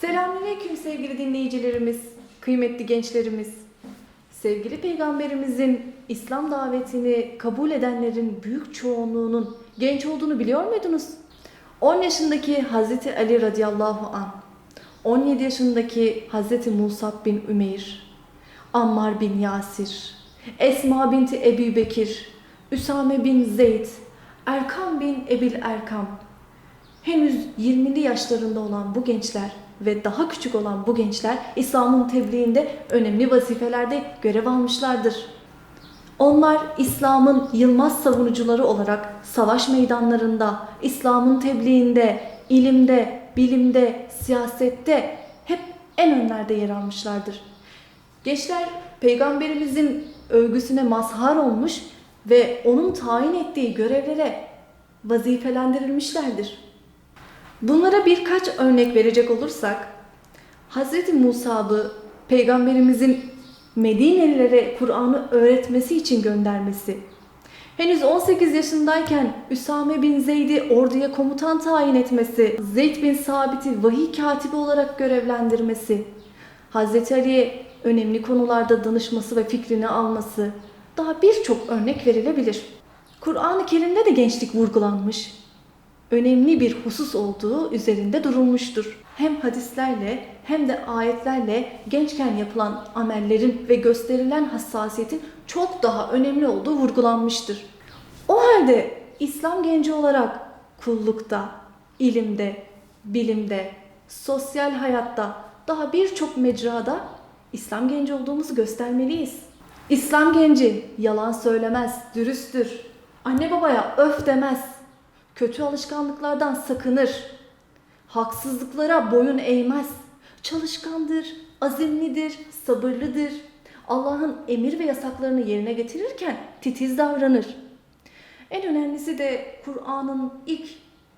Selamünaleyküm sevgili dinleyicilerimiz, kıymetli gençlerimiz. Sevgili peygamberimizin İslam davetini kabul edenlerin büyük çoğunluğunun genç olduğunu biliyor muydunuz? 10 yaşındaki Hazreti Ali radıyallahu an, 17 yaşındaki Hazreti Musab bin Ümeyr, Ammar bin Yasir, Esma binti Ebi Bekir, Üsame bin Zeyd, Erkam bin Ebil Erkam, Henüz 20'li yaşlarında olan bu gençler ve daha küçük olan bu gençler İslam'ın tebliğinde önemli vazifelerde görev almışlardır. Onlar İslam'ın yılmaz savunucuları olarak savaş meydanlarında, İslam'ın tebliğinde, ilimde, bilimde, siyasette hep en önlerde yer almışlardır. Gençler peygamberimizin övgüsüne mazhar olmuş ve onun tayin ettiği görevlere vazifelendirilmişlerdir. Bunlara birkaç örnek verecek olursak, Hz. Musab'ı peygamberimizin Medinelilere Kur'an'ı öğretmesi için göndermesi, henüz 18 yaşındayken Üsame bin Zeyd'i orduya komutan tayin etmesi, Zeyd bin Sabit'i vahiy katibi olarak görevlendirmesi, Hz. Ali'ye önemli konularda danışması ve fikrini alması, daha birçok örnek verilebilir. Kur'an-ı Kerim'de de gençlik vurgulanmış önemli bir husus olduğu üzerinde durulmuştur. Hem hadislerle hem de ayetlerle gençken yapılan amellerin ve gösterilen hassasiyetin çok daha önemli olduğu vurgulanmıştır. O halde İslam genci olarak kullukta, ilimde, bilimde, sosyal hayatta daha birçok mecrada İslam genci olduğumuzu göstermeliyiz. İslam genci yalan söylemez, dürüsttür. Anne babaya öf demez, kötü alışkanlıklardan sakınır. Haksızlıklara boyun eğmez. Çalışkandır, azimlidir, sabırlıdır. Allah'ın emir ve yasaklarını yerine getirirken titiz davranır. En önemlisi de Kur'an'ın ilk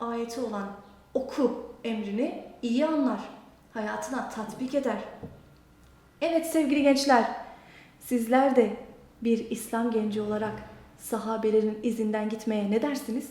ayeti olan oku emrini iyi anlar. Hayatına tatbik eder. Evet sevgili gençler, sizler de bir İslam genci olarak sahabelerin izinden gitmeye ne dersiniz?